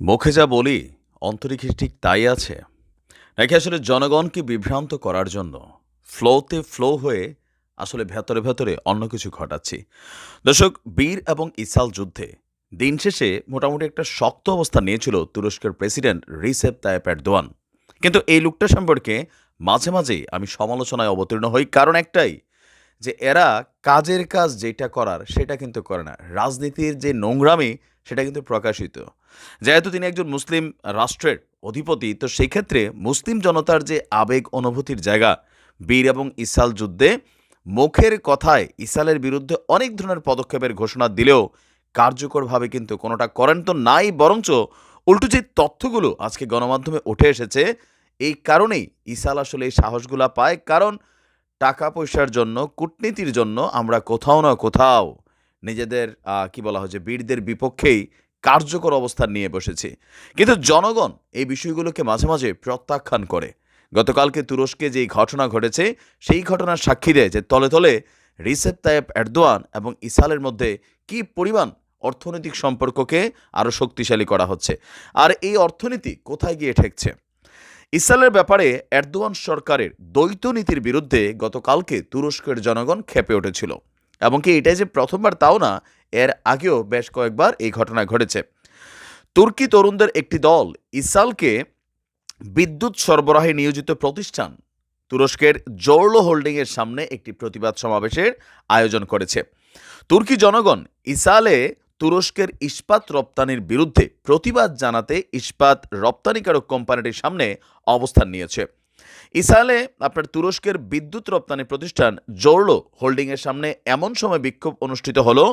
মুখে যা বলি অন্তরিকে ঠিক তাই আছে। নাকি আসলে জনগণকে বিভ্রান্ত করার জন্য ফ্লোতে ফ্লো হয়ে আসলে ভেতরে ভেতরে অন্য কিছু ঘটাচ্ছি? দর্শক, বীর এবং ইসাল যুদ্ধে দিন শেষে মোটামুটি একটা শক্ত অবস্থান নিয়েছিল তুরস্কের প্রেসিডেন্ট রিসেপ তায়েপ এরদোয়ান। কিন্তু এই লোকটা সম্পর্কে মাঝে মাঝেই আমি সমালোচনায় অবতীর্ণ হই। কারণ একটাই, যে এরা কাজের কাজ যেটা করার সেটা কিন্তু করে না। রাজনীতির যে নোংরামি, সেটা কিন্তু প্রকাশিত। যেহেতু তিনি একজন মুসলিম রাষ্ট্রের অধিপতি, তো সেই ক্ষেত্রে মুসলিম জনতার যে আবেগ অনুভূতির জায়গা, বীর এবং ইসাল যুদ্ধে মুখের কথায় ইসালের বিরুদ্ধে অনেক ধরনের পদক্ষেপের ঘোষণা দিলেও কার্যকরভাবে কিন্তু কোনোটা করেন তো নাই, বরঞ্চ উল্টো যে তথ্যগুলো আজকে গণমাধ্যমে উঠে এসেছে, এই কারণেই ইসাল আসলে এই সাহসগুলা পায়। কারণ টাকা পয়সার জন্য, কূটনীতির জন্য আমরা কোথাও না কোথাও নিজেদের কি বলা হয় যে বীরদের বিপক্ষেই কার্যকর অবস্থান নিয়ে বসেছে। কিন্তু জনগণ এই বিষয়গুলোকে মাঝে মাঝে প্রত্যাখ্যান করে। গতকালকে তুরস্কে যেই ঘটনা ঘটেছে, সেই ঘটনার সাক্ষী দেয় যে তলে তলে রিসেপ তায়েব এরদোয়ান এবং ইসালের মধ্যে কি পরিমাণ অর্থনৈতিক সম্পর্ককে আরও শক্তিশালী করা হচ্ছে আর এই অর্থনীতি কোথায় গিয়ে ঠেকছে? ইসরায়েলের ব্যাপারে এরদোয়ান সরকারের দ্বৈত নীতির বিরুদ্ধে গতকালকে তুরস্কের জনগণ খেপে উঠেছিল। এমনকি এটাই যে প্রথমবার তাও না এর আগেও বেশ কয়েকবার এই ঘটনা ঘটেছে। তুর্কি তরুণদের একটি দল ইসালকে বিদ্যুৎ সরবরাহে নিয়োজিত প্রতিষ্ঠান তুরস্কের জৌর্লো হোল্ডিংয়ের সামনে একটি প্রতিবাদ সমাবেশের আয়োজন করেছে। তুর্কি জনগণ ইসালে তুরস্কের ইস্পাত রপ্তানির বিরুদ্ধে প্রতিবাদ জানাতে ইস্পাত রপ্তানিকারক কোম্পানিটির সামনে অবস্থান নিয়েছে। ইসরায়েলে আপনার তুরস্কের বিদ্যুৎ রপ্তানি প্রতিষ্ঠান জোরলো হোল্ডিংয়ের সামনে এমন সময় বিক্ষোভ অনুষ্ঠিত হলো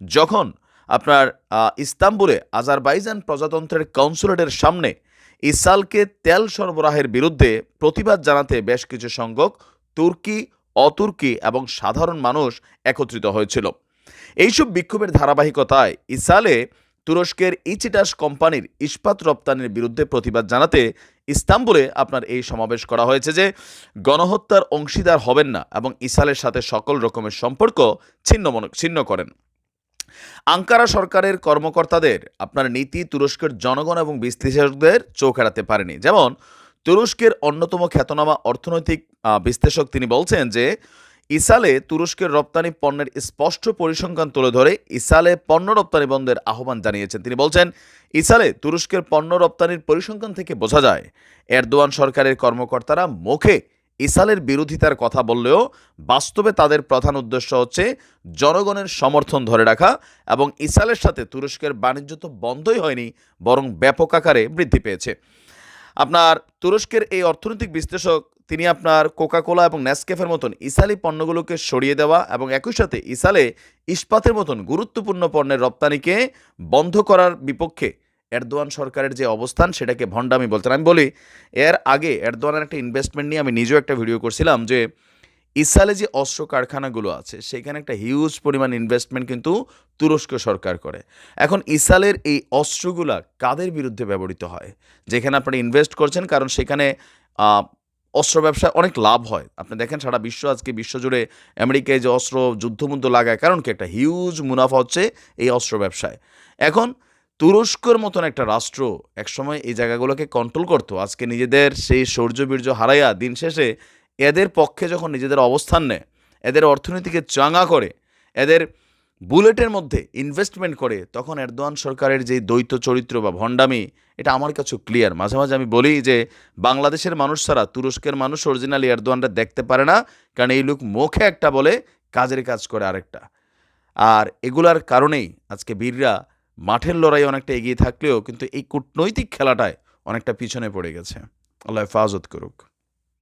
যখন আপনার ইস্তাম্বুলে আজারবাইজান প্রজাতন্ত্রের কনসুলেটের সামনে ইসালকে তেল সরবরাহের বিরুদ্ধে প্রতিবাদ জানাতে বেশ কিছু সংখ্যক তুর্কি, অতুর্কি এবং সাধারণ মানুষ একত্রিত হয়েছিল। এইসব বিক্ষোভের ধারাবাহিকতায় ইসালে তুরস্কের ইচিটাস কোম্পানির ইস্পাত রপ্তানির বিরুদ্ধে প্রতিবাদ জানাতে ইস্তাম্বুলে আপনার এই সমাবেশ করা হয়েছে যে গণহত্যার অংশীদার হবেন না এবং ইসালের সাথে সকল রকমের সম্পর্ক ছিন্ন ছিন্ন করেন। আঙ্কারা সরকারের কর্মকর্তাদের আপনার নীতি তুরস্কের জনগণ এবং বিশ্লেষকদের চোখ এড়াতে পারেনি। যেমন, তুরস্কের অন্যতম খ্যাতনামা অর্থনৈতিক বিশ্লেষক তিনি বলছেন যে ইসালে তুরস্কের রপ্তানি পণ্যের স্পষ্ট পরিসংখ্যান তুলে ধরে ইসালে পণ্য রপ্তানি বন্ধের আহ্বান জানিয়েছেন। তিনি বলছেন, ইসালে তুরস্কের পণ্য রপ্তানির পরিসংখ্যান থেকে বোঝা যায়, এরদোয়ান সরকারের কর্মকর্তারা মুখে ইসালের বিরোধিতার কথা বললেও বাস্তবে তাদের প্রধান উদ্দেশ্য হচ্ছে জনগণের সমর্থন ধরে রাখা এবং ইসালের সাথে তুরস্কের বাণিজ্য তো বন্ধই হয়নি, বরং ব্যাপক আকারে বৃদ্ধি পেয়েছে। আপনার তুরস্কের এই অর্থনৈতিক বিশ্লেষক তিনি আপনার কোকাকোলা এবং নেসকেফের মতন ইসালি পণ্যগুলোকে সরিয়ে দেওয়া এবং একই সাথে ইসালে ইস্পাতের মতন গুরুত্বপূর্ণ পণ্যের রপ্তানিকে বন্ধ করার বিপক্ষে এরদোয়ান সরকারের যে অবস্থান, সেটাকে ভণ্ডামি বলতেন আমি বলি, এর আগে এরদোয়ানের একটা ইনভেস্টমেন্ট নিয়ে আমি নিজেও একটা ভিডিও করছিলাম যে ইসালে যে অস্ত্র কারখানাগুলো আছে, সেখানে একটা হিউজ পরিমাণ ইনভেস্টমেন্ট কিন্তু তুরস্ক সরকার করে। এখন ইসালের এই অস্ত্রগুলা কাদের বিরুদ্ধে ব্যবহৃত হয়? যেখানে আপনারা ইনভেস্ট করছেন, কারণ সেখানে অস্ত্র ব্যবসায় অনেক লাভ হয়। আপনি দেখেন সারা বিশ্ব আজকে বিশ্বজুড়ে আমেরিকায় যে অস্ত্র যুদ্ধমুদ্ধ লাগায়, কারণ কি? একটা হিউজ মুনাফা হচ্ছে এই অস্ত্র ব্যবসায়। এখন তুরস্কর মতন একটা রাষ্ট্র একসময় এই জায়গাগুলোকে কন্ট্রোল করতো। আজকে নিজেদের সেই শৌর্য বীর্য হারাইয়া দিন শেষে এদের পক্ষে যখন নিজেদের অবস্থান নেয়, এদের অর্থনীতিকে চাঙ্গা করে, এদের বুলেটের মধ্যে ইনভেস্টমেন্ট করে, তখন এরদোয়ান সরকারের যে দ্বৈত চরিত্র বা ভণ্ডামি, এটা আমার কাছে ক্লিয়ার মাঝে মাঝে আমি বলি যে, বাংলাদেশের মানুষ ছাড়া তুরস্কের মানুষ অরিজিনালি এরদোয়ানটা দেখতে পারে না, কারণ এই লোক মুখে একটা বলে কাজের কাজ করে আরেকটা। আর এগুলার কারণেই আজকে বীররা মাঠের লড়াই অনেকটা এগিয়ে থাকলেও কিন্তু এই কূটনৈতিক খেলাটায় অনেকটা পিছনে পড়ে গেছে। আল্লাহ হেফাজত করুক।